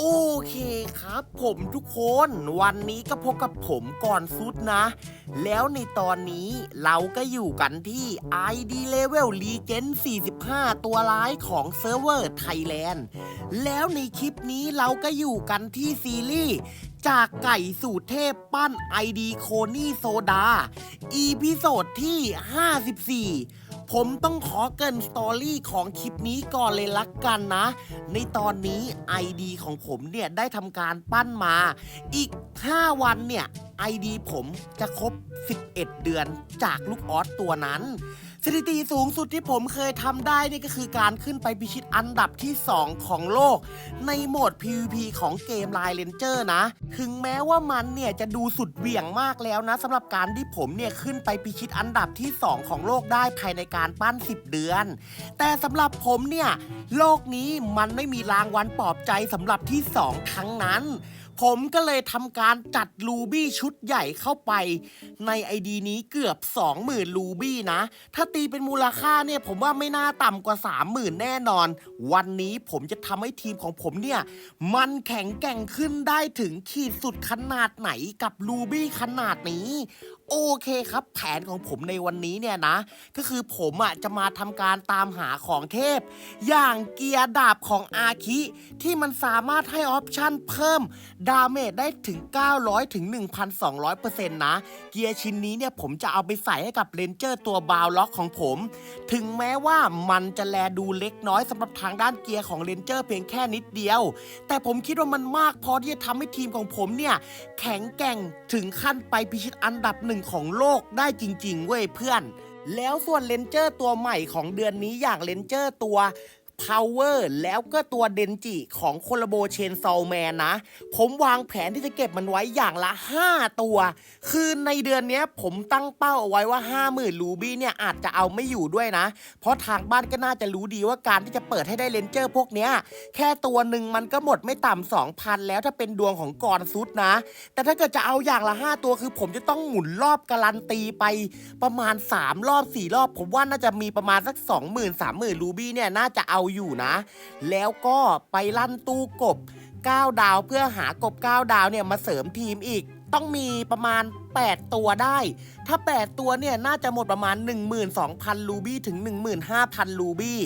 โอเคครับ ผมทุกคนวันนี้ก็พบกับผมก่อนสุดนะ แล้วในตอนนี้เราก็อยู่กันที่ ID Level Legend 45 ตัวร้ายของเซิร์ฟเวอร์ไทยแลนด์แล้วในคลิปนี้เราก็อยู่กันที่ซีรีส์จากไก่สู่เทพปั้น ID โคนี่โซดา อีพิโซดที่ 54 ผมต้องขอเกินสตอรี่ของคลิปนี้ก่อนเลยลักกันนะ ในตอนนี้ ID ของผมเนี่ยได้ทำการปั้นมา อีก 5 วันเนี่ย ID ผมจะครบ 11 เดือนจากลูกออสตัวนั้น สถิติสูงสุดที่ผมเคยทำได้นี่ก็คือการขึ้นไปพิชิตอันดับที่ 2 ของโลก ในโหมด PVP ของเกม Line Ranger นะ ถึงแม้ว่ามันเนี่ยจะดูสุดเหวี่ยงมากแล้วนะสำหรับการที่ผมเนี่ยขึ้นไปพิชิตอันดับที่ 2 ของโลกได้ภายในการปั้น 10 เดือน แต่สำหรับผมเนี่ยโลกนี้มันไม่มีรางวัลปลอบใจสำหรับที่ 2 ทั้งนั้น ผมก็เลยทำการจัดลูบี้ชุดใหญ่เข้าไป ในไอดีนี้เกือบ 20,000 ลูบี้นะ ถ้าตีเป็นมูลค่าเนี่ยผมว่าไม่น่าต่ำกว่า 30,000 แน่นอน วันนี้ผมจะทำให้ทีมของผมเนี่ย มันแข็งแกร่งขึ้นได้ถึงขีดสุดขนาดไหนกับลูบี้ขนาดนี้ โอเคครับ แผนของผมในวันนี้เนี่ยนะ ก็คือผมอะจะมาทำการตามหาของเทพ อย่างเกียร์ดาบของอาคิ ที่มันสามารถให้ออปชั่นเพิ่ม ดาเมจได้ถึง 900 ถึง 1,200%นะ เกียร์ชิ้นนี้เนี่ยผมจะเอาไปใส่ให้กับเลนเจอร์ตัวบาวล็อกของผม ถึงแม้ว่ามันจะแลดูเล็กน้อยสำหรับทางด้านเกียร์ของเลนเจอร์เพียงแค่นิดเดียว แต่ผมคิดว่ามันมากพอที่จะทำให้ทีมของผมเนี่ยแข็งแกร่งถึงขั้นไปพิชิตอันดับหนึ่งของโลกได้จริง ๆ เว้ยเพื่อน แล้วส่วนเลนเจอร์ตัวใหม่ของเดือนนี้อย่างเลนเจอร์ตัว Power แล้วก็ตัวเดนจิของโคลาโบเชนซอลแมนนะ ผมวางแผนที่จะเก็บมันไว้อย่างละ 5 ตัว คือในเดือนนี้ผมตั้งเป้าเอาไว้ว่า 50,000ลูบี้เนี่ยอาจจะเอาไม่อยู่ด้วยนะ เพราะทางบ้านก็น่าจะรู้ดีว่าการที่จะเปิดให้ได้เลนเจอร์พวกเนี้ย แค่ตัวหนึ่งมันก็หมดไม่ต่ำ2,000 แล้วถ้าเป็นดวงของกรซุดนะ แต่ถ้าเกิดจะเอาอย่างละ 5 ตัวคือผมจะต้องหมุนรอบการันตีไปประมาณ 3 รอบ 4 รอบ ผมว่าน่าจะมีประมาณสัก 20,000 30,000ลูบี้เนี่ยน่าจะเอาอยู่นะ แล้วก็ไปลั่นตู้กบ 9 ดาวเพื่อหากบ 9 ดาวเนี่ยมาเสริมทีมอีก ต้องมีประมาณ 8 ตัวได้ ถ้า 8 ตัวเนี่ยน่าจะหมดประมาณ 12,000ลูบี้ถึง 15,000ลูบี้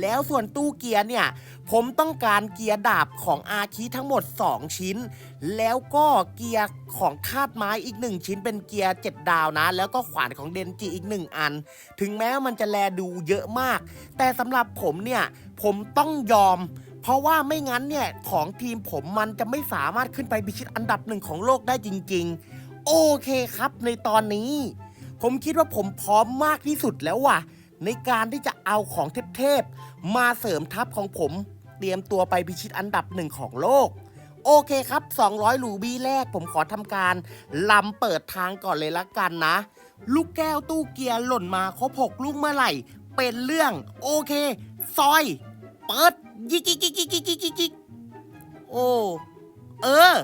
แล้วส่วนตู้เกียร์เนี่ย ผมต้องการเกียร์ดาบของอาคีทั้งหมด 2 ชิ้น แล้วก็เกียร์ของคาดไม้อีก 1 ชิ้นเป็นเกียร์ 7 ดาวนะ แล้วก็ขวานของเดนจิอีก 1 อัน ถึงแม้มันจะแลดูเยอะมาก แต่สำหรับผมเนี่ย ผมต้องยอม ราะว่าไม่งั้นเนี่ย ของทีมผมมันจะไม่สามารถขึ้นไปพิชิตอันดับหนึ่งของโลกได้จริง ๆ โอเคครับในตอนนี้ ผมคิดว่าผมพร้อมมากที่สุดแล้วว่ะ ในการที่จะเอาของเทพๆมาเสริมทัพของผม เตรียมตัวไปพิชิตอันดับหนึ่งของโลก โอเคครับ 200 ลูบี้แรกผมขอทำการลำเปิดทางก่อนเลยละกันนะ ลูกแก้วตู้เกียร์หล่นมาครบ6ลูกเมื่อไหร่ เป็นเรื่องโอเค ซอย เปิด ยิกยิกยิกยิกยิกยิกยิกยิกโอ้เออ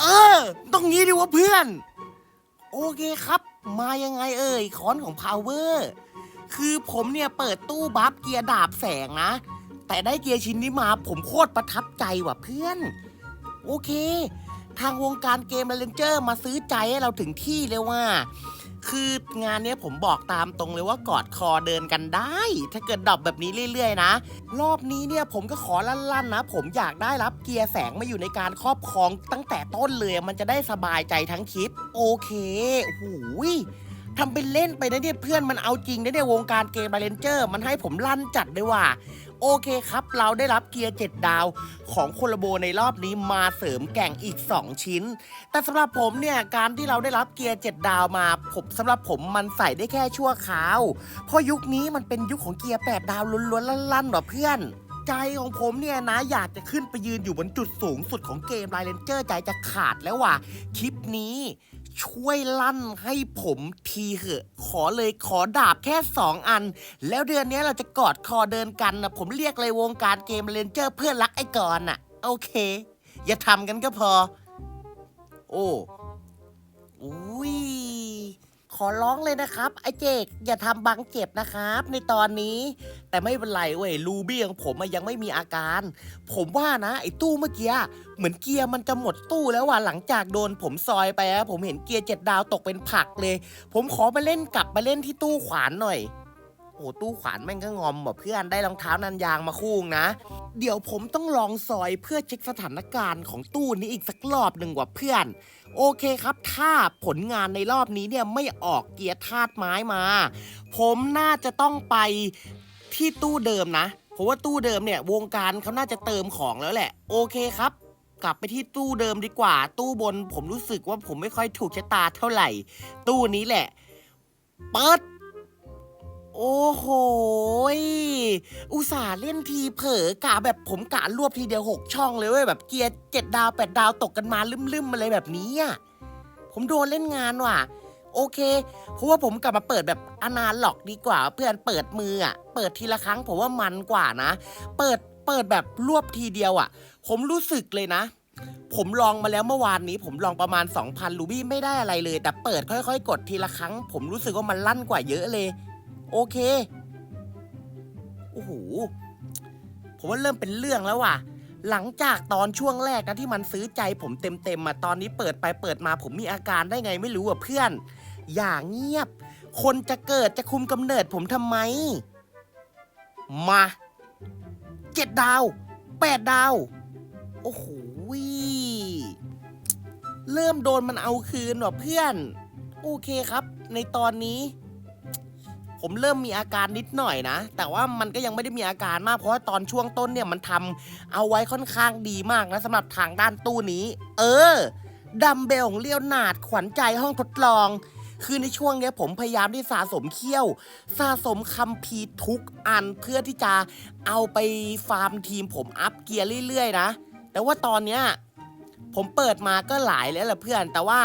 เออ ต้องงี้ดิวะเพื่อน โอเคครับ มายังไงเอ่ยคอนของ Power คือผมเนี่ยเปิดตู้บัฟเกียร์ดาบแสงนะ แต่ได้เกียร์ชิ้นนี้มาผมโคตรประทับใจว่ะเพื่อน โอเค ทางวงการเกมเลนเจอร์มาซื้อใจให้เราถึงที่เลยว่า คืองานเนี้ยผมบอกตามตรงเลยว่ากอดคอเดินกันได้ ถ้าเกิดดรอปแบบนี้เรื่อย ๆ นะ รอบนี้เนี่ยผมก็ขอลั่นๆนะ ผมอยากได้รับเกียร์แสงมาอยู่ในการครอบครองตั้งแต่ต้นเลยมันจะได้สบายใจทั้งคลิป โอเคโอ้ยทำเป็นเล่นไปนะเนี่ยเพื่อนมันเอาจริงนะเนี่ยวงการเกมมาเลนเจอร์ มันให้ผมลั่นจัดด้วยว่ะ โอเคครับ เราได้รับเกียร์ 7 ดาวของโคลาโบในรอบนี้มาเสริมแก่งอีก 2 ชิ้น แต่สำหรับผมเนี่ยการที่เราได้รับเกียร์ 7 ดาวมาผมสำหรับผมมันใส่ได้แค่ชั่วคราว เพราะยุคนี้มันเป็นยุคของเกียร์ 8 ดาวล้วนๆลั่นๆหรอเพื่อนใจของผมเนี่ยนะอยากจะขึ้นไปยืนอยู่บนจุดสูงสุดของเกมไลเลนเจอร์ใจจะขาดแล้วว่ะคลิปนี้ ช่วยลั่นให้ผมทีเหอะ ขอเลยขอดาบแค่ 2 อัน แล้วเดือนนี้เราจะกอดคอเดินกันนะผมเรียกเลยวงการเกมเลนเจอร์เพื่อนรักไอ้กอนน่ะ โอเค อย่าทำกันก็พอ โอ้อุ้ย ขอร้องเลยนะครับ ไอ้เจกอย่าทำบังเจ็บนะครับ ในตอนนี้ แต่ไม่เป็นไรเว้ยลูบี้ของผมยังไม่มีอาการ ผมว่านะ ไอ้ตู้เมื่อกี้เหมือนเกียร์มันจะหมดตู้แล้วว่ะหลังจากโดนผมซอยไปอะผมเห็นเกียร์เจ็ดดาวตกเป็นผักเลย ผมขอไปเล่นกลับมาเล่นที่ตู้ขวานหน่อยโอ้ตู้ขวานแม่งก็งอมแบบเพื่อนได้รองเท้านันยางมาคู่นะ เดี๋ยวผมต้องลองซอยเพื่อเช็คสถานการณ์ของตู้นี้อีกสักรอบหนึ่งว่ะเพื่อน โอเคครับถ้าผลงานในรอบนี้เนี่ยไม่ออกเกียร์ธาตุไม้มา ผมน่าจะต้องไปที่ตู้เดิมนะเพราะว่าตู้เดิมเนี่ยวงการเขาน่าจะเติมของแล้วแหละ โอเคครับ กลับไปที่ตู้เดิมดีกว่า ตู้บนผมรู้สึกว่าผมไม่ค่อยถูกชะตาเท่าไหร่ ตู้นี้แหละ เปิด โอ้โห อุตส่าห์เล่นทีเผลอกะแบบผมกะรวบทีเดียวหกช่องเลยเว้ยแบบเกียร์เจ็ดดาวแปดดาวตกกันมาลืมๆอะไรแบบนี้อะ ผมโดนเล่นงานว่ะ โอเค เพราะว่าผมกลับมาเปิดแบบอนาล็อกดีกว่า เพื่อนเปิดมืออะ เปิดทีละครั้งผมว่ามันกว่านะ เปิด เปิดแบบรวบทีเดียวอะ ผมรู้สึกเลยนะผมลองมาแล้วเมื่อวานนี้ ผมลองประมาณ 2,000 ลูบี้ไม่ได้อะไรเลย แต่เปิดค่อยๆ กดทีละครั้ง ผมรู้สึกว่ามันลั่นกว่าเยอะเลย โอเค โอ้โห ผมว่าเริ่มเป็นเรื่องแล้วว่ะ หลังจากตอนช่วงแรกนะที่มันซื้อใจผมเต็มๆมาตอนนี้เปิดไปเปิดมาผมมีอาการได้ไงไม่รู้อะเพื่อน อย่างเงียบ คนจะเกิดจะคุมกำเนิดผมทำไม มาเจ็ดดาวแปดดาว โอ้โหเริ่มโดนมันเอาคืนว่ะเพื่อน โอเคครับ ในตอนนี้ ผมเริ่มมีอาการนิดหน่อยนะ แต่ว่ามันก็ยังไม่ได้มีอาการมากเพราะว่าตอนช่วงต้นเนี่ยมันทำเอาไว้ค่อนข้างดีมากนะสำหรับทางด้านตู้นี้ เออ ดัมเบลของเลี้ยวนาดขวัญใจห้องทดลอง คือในช่วงเนี้ยผมพยายามที่สะสมเขี้ยว สะสมคัมภีร์ทุกอันเพื่อที่จะเอาไปฟาร์มทีมผมอัพเกียร์เรื่อยๆนะ แต่ว่าตอนเนี้ยผมเปิดมาก็หลายแล้วแหละเพื่อน แต่ว่า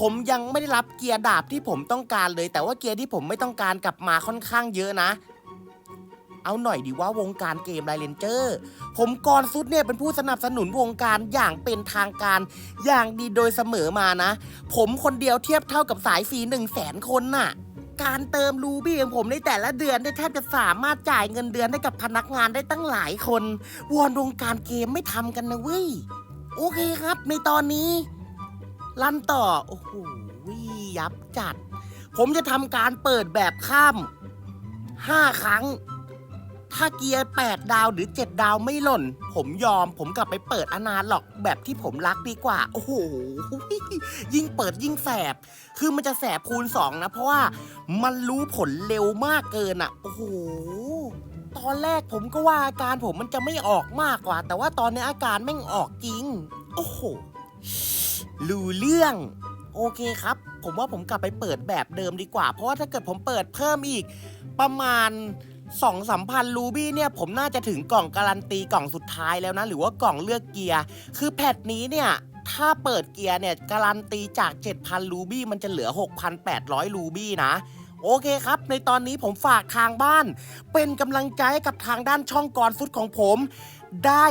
ผมยังไม่ได้รับเกียร์ดาบที่ผมต้องการเลย แต่ว่าเกียร์ที่ผมไม่ต้องการกลับมาค่อนข้างเยอะนะ เอาหน่อยดีว่าวงการเกมไรเลนเจอร์ ผมกรซุดเนี่ยเป็นผู้สนับสนุนวงการอย่างเป็นทางการอย่างดีโดยเสมอมานะ ผมคนเดียวเทียบเท่ากับสายฟรีหนึ่งแสนคนน่ะการเติมรูบี้ของผมในแต่ละเดือนเนี่ยแทบจะสามารถจ่ายเงินเดือนให้กับพนักงานได้ตั้งหลายคน วอนวงการเกมไม่ทำกันนะเว้ย โอเคครับ ในตอนนี้ ลั่นต่อ โอ้โหยับจัด ผมจะทำการเปิดแบบข้ามห้าครั้ง ถ้าเกียร์8ดาวหรือ7ดาวไม่หล่น ผมยอมผมกลับไปเปิดอนาล็อกแบบที่ผมรักดีกว่า โอ้โห ยิ่งเปิดยิ่งแสบ คือมันจะแสบคูณ2นะ เพราะว่ามันรู้ผลเร็วมากเกินอะ่ะ โอ้โหตอนแรกผมก็ว่าอาการผมมันจะไม่ออกมากกว่า แต่ว่าตอนนี้อาการแม่งออกจริง โอ้โห รู้เรื่อง โอเคครับ ผมว่าผมกลับไปเปิดแบบเดิมดีกว่า เพราะว่าถ้าเกิดผมเปิดเพิ่มอีก ประมาณสองสามพันรูบี้เนี่ยผมน่าจะถึงกล่องการันตีกล่องสุดท้ายแล้วนะ หรือว่ากล่องเลือกเกียร์คือแพทนี้เนี่ยถ้าเปิดเกียร์เนี่ยการันตีจาก 7,000 รูบี้มันจะเหลือ 6,800 รูบี้นะ โอเคครับ ในตอนนี้ผมฝากทางบ้าน เป็นกำลังใจกับทางด้านช่องกรฟุตของผม ได้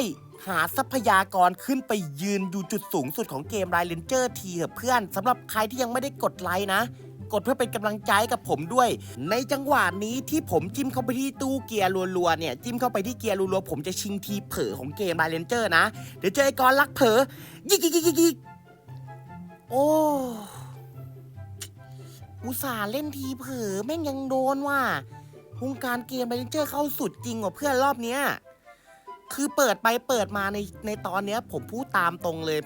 หาทรัพยากรขึ้นไปยืนอยู่จุดสูงสุดของเกมไรเลนเจอร์ทีเถอะเพื่อนสำหรับใครที่ยังไม่ได้กดไลค์นะ กดเพื่อเป็นกำลังใจกับผมด้วย ในจังหวะนี้ที่ผมจิ้มเข้าไปที่ตู้เกียร์รัวๆเนี่ยจิ้มเข้าไปที่เกียร์รัวๆผมจะชิงทีเผลอของเกมไรเลนเจอร์นะ เดี๋ยวเจอไอ้กรลักเผลอยิกยิกยิกยิกยิกโอ้อุตส่าห์เล่นทีเผลอแม่งยังโดนว่ะวงการเกมไรเลนเจอร์เข้าสุดจริงว่ะเพื่อนรอบเนี้ย คือเปิดไปเปิดมาในในตอนเนี้ย ผมพูดตามตรงเลย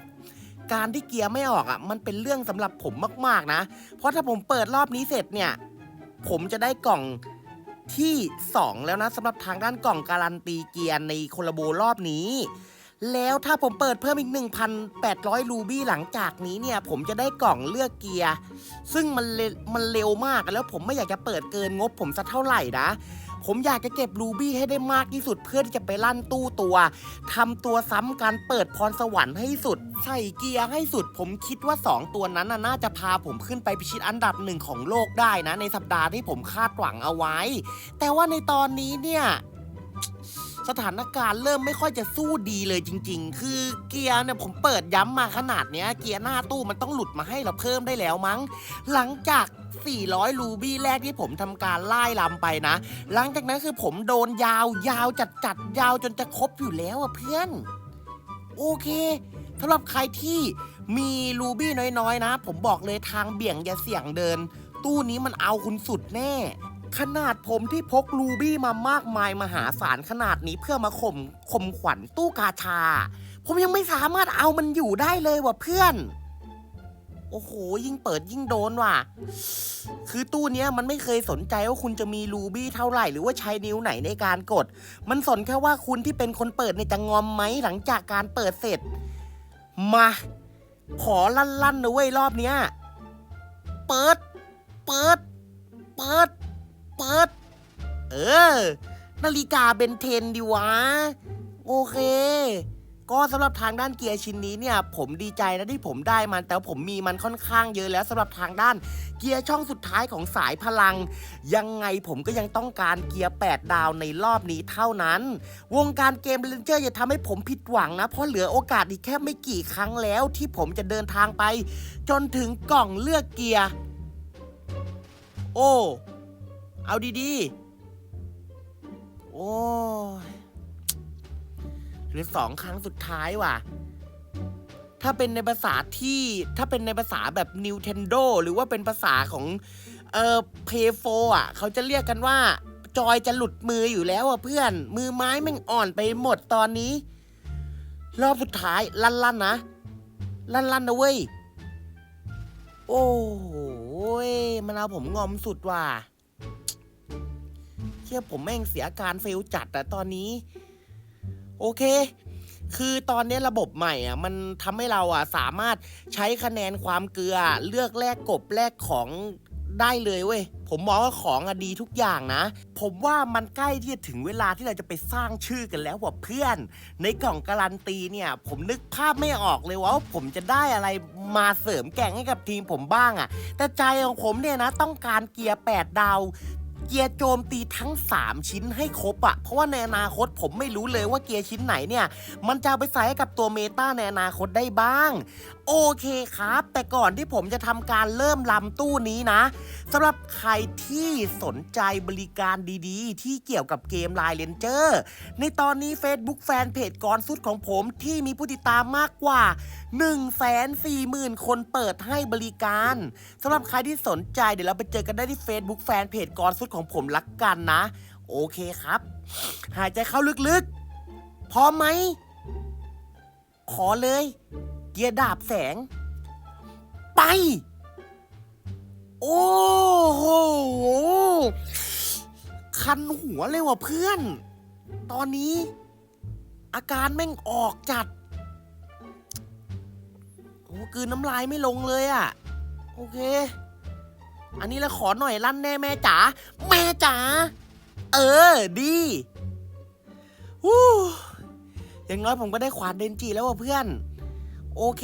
การที่เกียร์ไม่ออกอะ มันเป็นเรื่องสำหรับผมมากๆนะ เพราะถ้าผมเปิดรอบนี้เสร็จเนี่ย ผมจะได้กล่องที่ 2 แล้วนะสำหรับทางด้านกล่องการันตีเกียร์ในโคลาโบรอบนี้ แล้วถ้าผมเปิดเพิ่มอีก 1,800 รูบี้หลังจากนี้เนี่ย ผมจะได้กล่องเลือกเกียร์ ซึ่งมันเรมันเร็วมากแล้วผมไม่อยากจะเปิดเกินงบผมสักเท่าไหร่นะ ผมอยากจะเก็บรูบี้ให้ได้มากที่สุดเพื่อที่จะไปลั่นตู้ตัวทำตัวซ้ำการเปิดพรสวรรค์ให้สุด ใส่เกียร์ให้สุด ผมคิดว่า 2 ตัวนั้นน่าจะพาผมขึ้นไปพิชิตอันดับหนึ่งของโลกได้นะ ในสัปดาห์ที่ผมคาดหวังเอาไว้ แต่ว่าในตอนนี้เนี่ย สถานการณ์เริ่มไม่ค่อยจะสู้ดีเลยจริง ๆ คือเกียร์เนี่ยผมเปิดย้ำมาขนาดเนี้ยเกียร์หน้าตู้มันต้องหลุดมาให้เราเพิ่มได้แล้วมั้ง หลังจาก 400 รูบี้แรกที่ผมทำการไล่ลำไปนะ หลังจากนั้นคือผมโดนยาวยาวจัดจัดๆยาวจนจะครบอยู่แล้วอะเพื่อน โอเคสำหรับใครที่มีรูบี้น้อยๆนะ ผมบอกเลยทางเบี่ยงอย่าเสี่ยงเดิน ตู้นี้มันเอาคุณสุดแน่ ขนาดผมที่พกรูบี้มามากมายมหาศาลขนาดนี้เพื่อมาข่มข่มขวัญตู้กาชา ผมยังไม่สามารถเอามันอยู่ได้เลยว่ะเพื่อน โอ้โห ยิ่งเปิดยิ่งโดนว่ะ คือตู้เนี้ยมันไม่เคยสนใจว่าคุณจะมีรูบี้เท่าไหร่หรือว่าใช้นิ้วไหนในการกด มันสนแค่ว่าคุณที่เป็นคนเปิดเนี่ยจะงอมไหมหลังจากการเปิดเสร็จ มา ขอลั่นๆนะเว้ยรอบเนี้ย เปิด เปิด เปิด เปิด เออ นาฬิกาเบนเทนดีวะ โอเค ก็สำหรับทางด้านเกียร์ชิ้นนี้เนี่ย ผมดีใจนะที่ผมได้มัน แต่ผมมีมันค่อนข้างเยอะแล้วสำหรับทางด้านเกียร์ช่องสุดท้ายของสายพลัง ยังไงผมก็ยังต้องการเกียร์ 8 ดาวในรอบนี้เท่านั้น วงการเกมเลนเจอร์อย่าทำให้ผมผิดหวังนะ เพราะเหลือโอกาสอีกแค่ไม่กี่ครั้งแล้ว ที่ผมจะเดินทางไป จนถึงกล่องเลือกเกียร์ โอ้ เอาดีๆ โอ้ยหรือสองครั้งสุดท้ายว่ะ ถ้าเป็นในภาษาที่ถ้าเป็นในภาษาแบบ Nintendo หรือว่าเป็นภาษาของ เอ่อ p a y 4อะ เขาจะเรียกกันว่า จอยจะหลุดมืออยู่แล้วอะเพื่อน มือไม้แม่งอ่อนไปหมดตอนนี้ รอบสุดท้าย ลั่นๆนนะ ลั่นๆนนะเว้ย โอ้โหยมันเอาผมงอมสุดว่ะ ชื่อผมแม่งเสียการเฟลจัดอะตอนนี้ โอเค คือตอนนี้ระบบใหม่อะ มันทำให้เราอะสามารถใช้คะแนนความเกลือเลือกแลกกบแลกของได้เลยเว้ย ผมมองว่าของอะดีทุกอย่างนะ ผมว่ามันใกล้ที่จะถึงเวลาที่เราจะไปสร้างชื่อกันแล้วว่ะเพื่อน ในกล่องการันตีเนี่ย ผมนึกภาพไม่ออกเลยว่าผมจะได้อะไรมาเสริมแก่งให้กับทีมผมบ้างอะ่ะแต่ใจของผมเนี่ยนะ ต้องการเกียร์ 8 ดาว เกียร์โจมตีทั้ง 3 ชิ้นให้ครบอะเพราะว่าในอนาคตผมไม่รู้เลยว่าเกียร์ชิ้นไหนเนี่ย มันจะเอาไปใส่ให้กับตัวเมตาในอนาคตได้บ้าง โอเคครับ แต่ก่อนที่ผมจะทำการเริ่มลำตู้นี้นะสำหรับใครที่สนใจบริการดีๆ ที่เกี่ยวกับเกม Line Ranger ในตอนนี้ Facebook แฟนเพจกรสุดของผมที่มีผู้ติดตามมากกว่า 140,000 คนเปิดให้บริการสำหรับใครที่สนใจเดี๋ยวเราไปเจอกันได้ที่ Facebook แฟนเพจกรสุดของผมลักกันนะ โอเคครับ หายใจเข้าลึกๆพร้อมไหม ขอเลย เกียร์ดาบแสง ไป โอ้โห คันหัวเลยว่ะเพื่อน ตอนนี้ อาการแม่งออกจัด โอ้กืนน้ำลายไม่ลงเลยอะ่ะ โอเค อันนี้เราขอหน่อยลั่นแน่แม่จ๋า แม่จ๋า เออ ดีวู้อย่างน้อยผมก็ได้ขวานเดนจีแล้วว่ะเพื่อน โอเค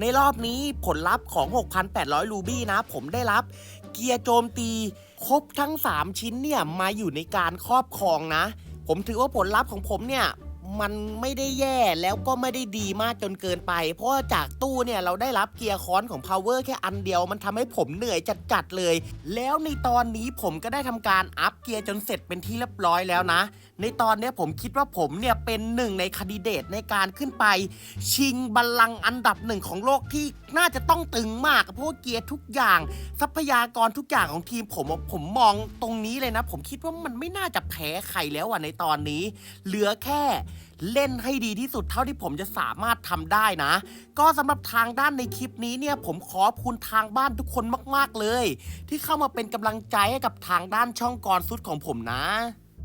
ในรอบนี้ผลลัพธ์ของ 6,800 รูบี้นะ ผมได้รับเกียร์โจมตี ครบทั้ง 3 ชิ้นเนี่ย มาอยู่ในการครอบครองนะ ผมถือว่าผลลัพธ์ของผมเนี่ยมันไม่ได้แย่แล้วก็ไม่ได้ดีมากจนเกินไป เพราะาจากตู้เนี่ยเราได้รับเกียร์ค้อนของ Power แค่อันเดียวมันทำให้ผมเหนื่อยจัดๆเลย แล้วในตอนนี้ผมก็ได้ทำการอัพเกียร์จนเสร็จเป็นที่เรียบร้อยแล้วนะในตอนนี้ผมคิดว่าผมเนี่ยเป็นหนึ่งในคันดิเดตในการขึ้นไป ชิงบัลลังก์อันดับหนึ่งของโลกที่น่าจะต้องตึงมากเพราะว่าเกียร์ทุกอย่าง ทรัพยากรทุกอย่างของทีมผมผมมองตรงนี้เลยนะ ผมคิดว่ามันไม่น่าจะแพ้ใครแล้วอะในตอนนี้ เหลือแค่เล่นให้ดีที่สุดเท่าที่ผมจะสามารถทำได้นะ ก็สำหรับทางด้านในคลิปนี้เนี่ยผมขอบคุณทางบ้านทุกคนมาก ๆเลย ที่เข้ามาเป็นกำลังใจให้กับทางด้านช่องกรสุดของผมนะ